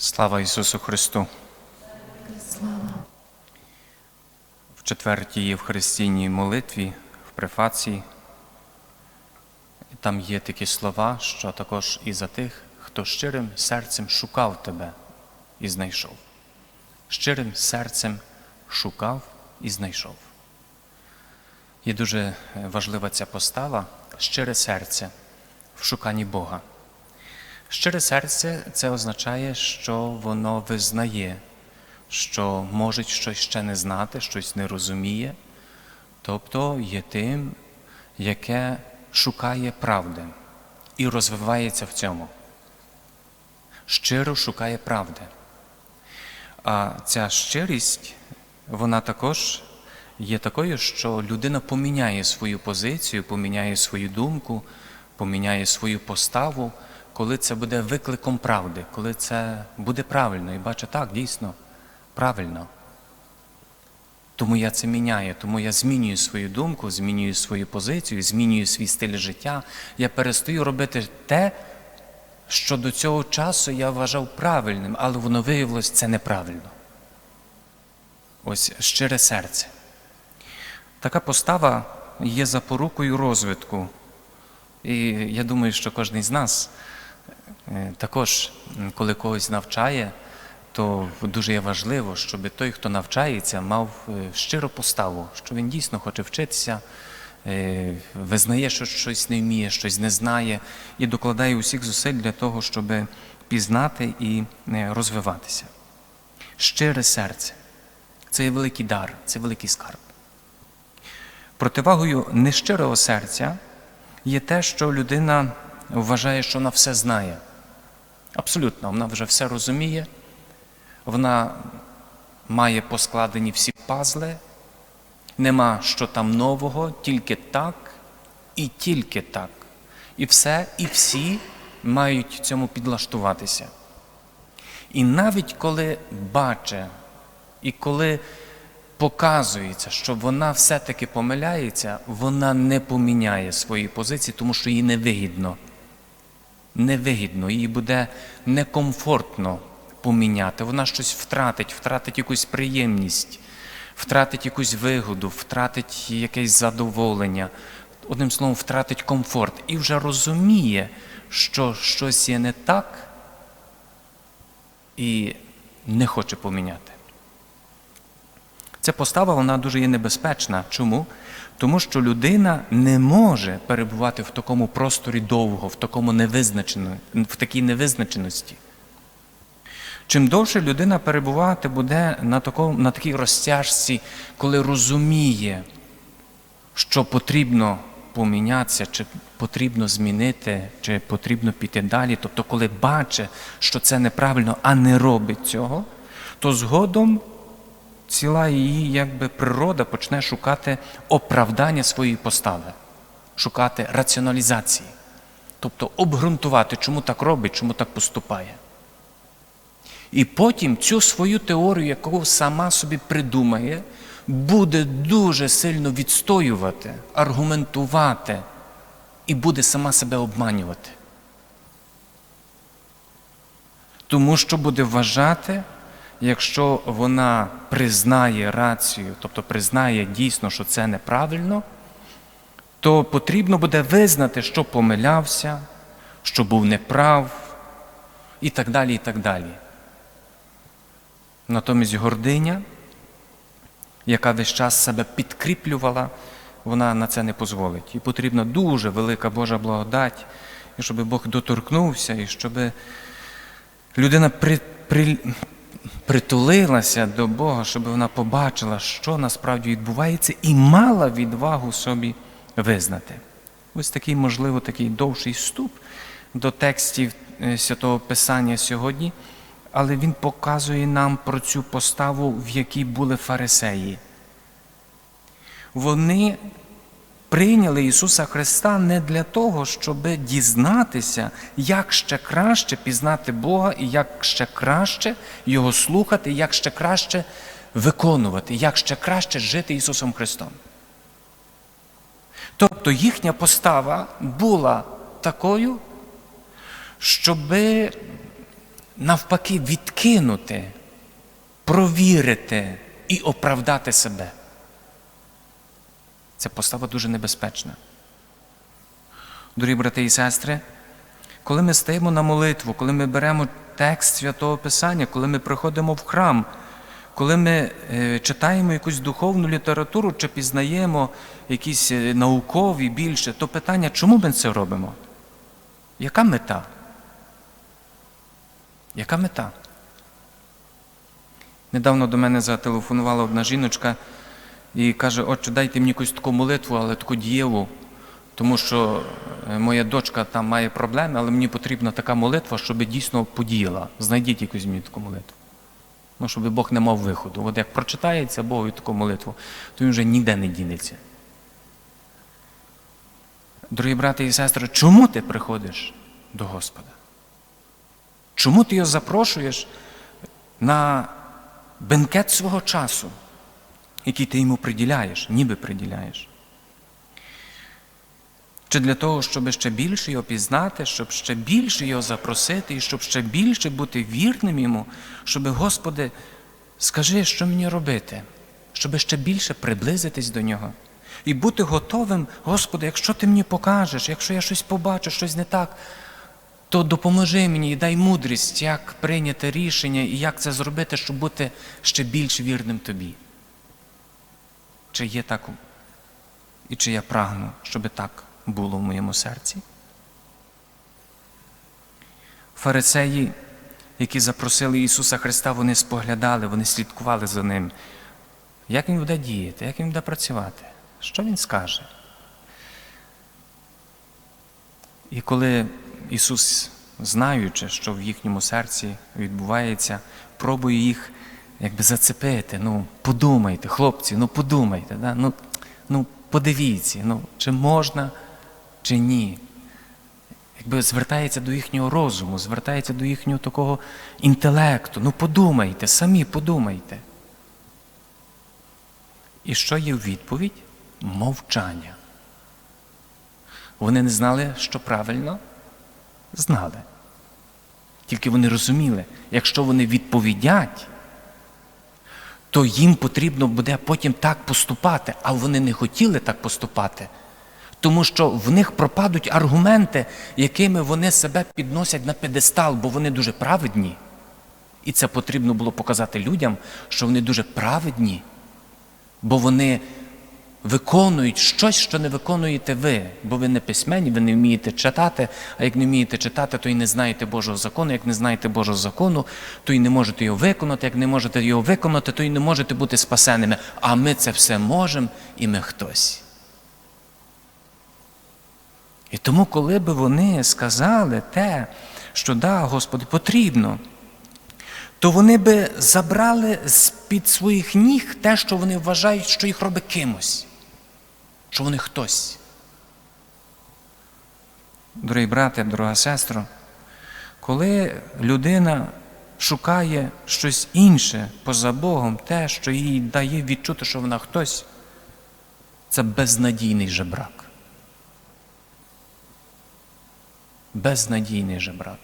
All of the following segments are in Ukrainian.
Слава Ісусу Христу! В четвертій Євхаристійній молитві в префації там є такі слова, що також і за тих, хто щирим серцем шукав тебе і знайшов. Щирим серцем шукав і знайшов. Є дуже важлива ця постава щире серце в шуканні Бога. Щире серце це означає, що воно визнає, що може щось ще не знати, щось не розуміє, тобто є тим, яке шукає правди і розвивається в цьому. Щиро шукає правди. А ця щирість, вона також є такою, що людина поміняє свою позицію, поміняє свою думку, поміняє свою поставу, коли це буде викликом правди, коли це буде правильно. І бачу, так, дійсно, правильно. Тому я це міняю, тому я змінюю свою думку, змінюю свою позицію, змінюю свій стиль життя. Я перестаю робити те, що до цього часу я вважав правильним, але воно виявилось це неправильно. Ось щире серце. Така постава є запорукою розвитку. І я думаю, що кожен з нас також, коли когось навчає, то дуже є важливо, щоб той, хто навчається, мав е, щиру поставу, що він дійсно хоче вчитися, е, визнає, що щось не вміє, щось не знає, і докладає усіх зусиль для того, щоб пізнати і е, розвиватися. Щире серце це є великий дар, це великий скарб. Противагою нещирого серця є те, що людина вважає, що вона все знає. Абсолютно, вона вже все розуміє, вона має поскладені всі пазли, нема що там нового, тільки так і тільки так. І все, і всі мають цьому підлаштуватися. І навіть коли бачить, і коли показується, що вона все-таки помиляється, вона не поміняє свої позиції, тому що їй невигідно. Невигідно, їй буде некомфортно поміняти. Вона щось втратить, втратить якусь приємність, втратить якусь вигоду, втратить якесь задоволення, одним словом, втратить комфорт і вже розуміє, що щось є не так і не хоче поміняти. Ця постава вона дуже є небезпечна. Чому? Тому що людина не може перебувати в такому просторі довго, в такому в такій невизначеності. Чим довше людина перебувати буде на, такому, на такій розтяжці, коли розуміє, що потрібно помінятися, чи потрібно змінити, чи потрібно піти далі, тобто, коли бачить, що це неправильно, а не робить цього, то згодом ціла її якби природа почне шукати оправдання своєї постави, шукати раціоналізації, тобто обґрунтувати, чому так робить, чому так поступає. І потім цю свою теорію, яку сама собі придумає, буде дуже сильно відстоювати, аргументувати і буде сама себе обманювати. Тому що буде вважати, якщо вона признає рацію, тобто признає дійсно, що це неправильно, то потрібно буде визнати, що помилявся, що був неправ і так далі, і так далі. Натомість гординя, яка весь час себе підкріплювала, вона на це не дозволить. І потрібна дуже велика Божа благодать, і щоб Бог доторкнувся, і щоб людина при, при, притулилася до Бога, щоб вона побачила, що насправді відбувається, і мала відвагу собі визнати. Ось такий, можливо, такий довший вступ до текстів е, Святого Писання сьогодні, але він показує нам про цю поставу, в якій були фарисеї. Вони прийняли Ісуса Христа не для того, щоб дізнатися, як ще краще пізнати Бога і як ще краще Його слухати, як ще краще виконувати, як ще краще жити Ісусом Христом. Тобто їхня постава була такою, щоби навпаки відкрити. кинути, провірити і оправдати себе. Ця постава дуже небезпечна. Дорогі брати і сестри, коли ми стаємо на молитву, коли ми беремо текст святого Писання, коли ми приходимо в храм, коли ми е, читаємо якусь духовну літературу чи пізнаємо якісь е, наукові більше, то питання, чому ми це робимо? Яка мета? Яка мета? Недавно до мене зателефонувала одна жіночка і каже: Отче, дайте мені якусь таку молитву, але таку дієву, тому що е, моя дочка там має проблеми, але мені потрібна така молитва, щоб дійсно подіяла. Знайдіть якусь мені таку молитву. Ну, щоб Бог не мав виходу. От як прочитається Богові таку молитву, то він вже ніде не дінеться. Дорогі брати і сестри, чому ти приходиш до Господа? Чому ти його запрошуєш на бенкет свого часу, який ти йому приділяєш, ніби приділяєш? Чи для того, щоб ще більше його пізнати, щоб ще більше його запросити, і щоб ще більше бути вірним йому, щоб, Господи, скажи, що мені робити, щоб ще більше приблизитись до нього. І бути готовим, Господи, якщо ти мені покажеш, якщо я щось побачу, щось не так, то допоможи мені і дай мудрість, як прийняти рішення і як це зробити, щоб бути ще більш вірним тобі. Чи є так, і чи я прагну, щоб так було в моєму серці? Фарисеї, які запросили Ісуса Христа, вони споглядали, вони слідкували за Ним. Як Він буде діяти, як Він буде працювати? Що Він скаже? І коли Ісус, знаючи, що в їхньому серці відбувається, пробує їх якби зацепити. Ну, подумайте, хлопці, ну подумайте, да? ну, ну подивіться, ну, чи можна, чи ні. Якби звертається до їхнього розуму, звертається до їхнього такого інтелекту. Ну подумайте, самі подумайте. І що є в відповідь? Мовчання. Вони не знали, що правильно? Знали. Тільки вони розуміли, якщо вони відповідять, то їм потрібно буде потім так поступати, а вони не хотіли так поступати, тому що в них пропадуть аргументи, якими вони себе підносять на педестал, бо вони дуже праведні. І це потрібно було показати людям, що вони дуже праведні, бо вони виконують щось, що не виконуєте ви, бо ви не письменні, ви не вмієте читати, а як не вмієте читати, то і не знаєте Божого закону. Як не знаєте Божого закону, то і не можете його виконати. Як не можете його виконати, то і не можете бути спасеними. А ми це все можемо, і ми хтось. І тому, коли би вони сказали те, що да, Господи, потрібно, то вони би забрали з-під своїх ніг те, що вони вважають, що їх робить кимось, що вони хтось. Дорогі брате, дорога сестро, коли людина шукає щось інше поза Богом, те, що їй дає відчути, що вона хтось, це безнадійний жебрак. Безнадійний жебрак.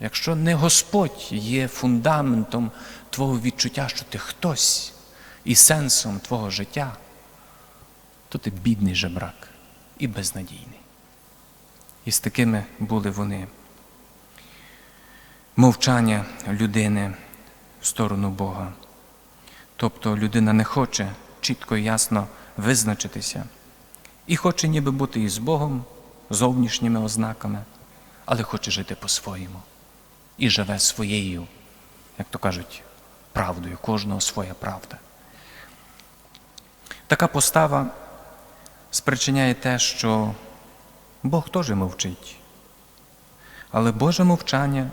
Якщо не Господь є фундаментом твого відчуття, що ти хтось і сенсом твого життя, то ти бідний жебрак і безнадійний. І з такими були вони. Мовчання людини в сторону Бога. Тобто людина не хоче чітко і ясно визначитися і хоче ніби бути із Богом, зовнішніми ознаками, але хоче жити по-своєму і живе своєю, як то кажуть, правдою, кожного своя правда. Така постава спричиняє те, що Бог теж мовчить. Але Боже мовчання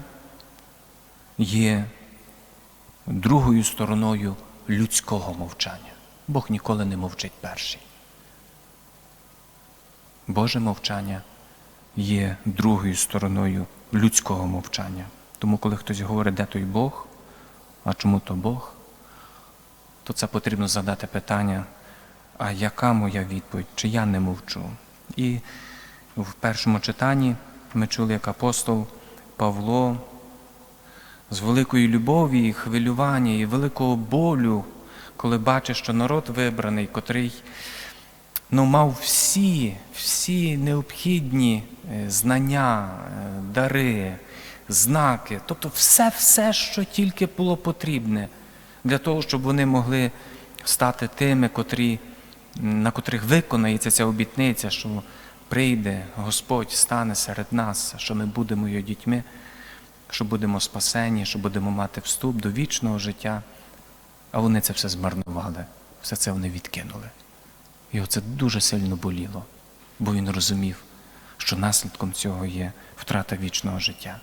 є другою стороною людського мовчання. Бог ніколи не мовчить перший. Боже мовчання є другою стороною людського мовчання. Тому, коли хтось говорить, де той Бог, а чому то Бог, то це потрібно задати питання, а яка моя відповідь, чи я не мовчу? І в першому читанні ми чули, як апостол Павло з великої любові, і хвилювання і великого болю, коли бачиш, що народ вибраний, котрий ну, мав всі, всі необхідні е, знання, е, дари, знаки, тобто все, все, що тільки було потрібне для того, щоб вони могли стати тими, котрі, на котрих виконається ця обітниця, що прийде Господь, стане серед нас, що ми будемо його дітьми, що будемо спасені, що будемо мати вступ до вічного життя. А вони це все змарнували, все це вони відкинули. Його це дуже сильно боліло, бо він розумів, що наслідком цього є втрата вічного життя.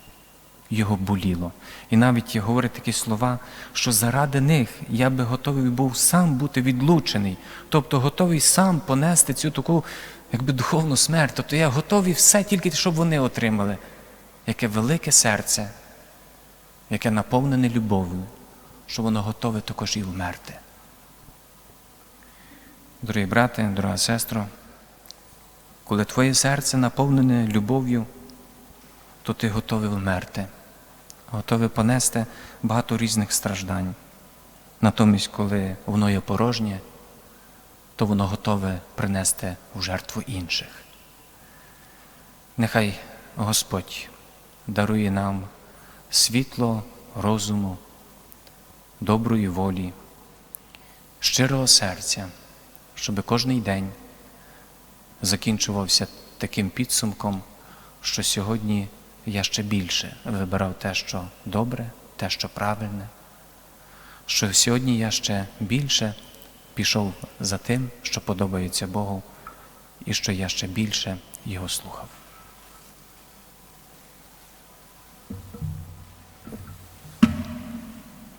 Його боліло. І навіть говорить такі слова, що заради них я би готовий був сам бути відлучений, тобто готовий сам понести цю таку якби духовну смерть. Тобто я готовий все тільки, щоб вони отримали. Яке велике серце, яке наповнене любов'ю, що воно готове також і вмерти. Дорогі брати, дорога сестро, коли твоє серце наповнене любов'ю, то ти готовий вмерти, готовий понести багато різних страждань. Натомість, коли воно є порожнє, то воно готове принести в жертву інших. Нехай Господь дарує нам світло розуму, доброї волі, щирого серця, щоб кожний день закінчувався таким підсумком, що сьогодні я ще більше вибирав те, що добре, те, що правильне, що сьогодні я ще більше пішов за тим, що подобається Богу, і що я ще більше його слухав.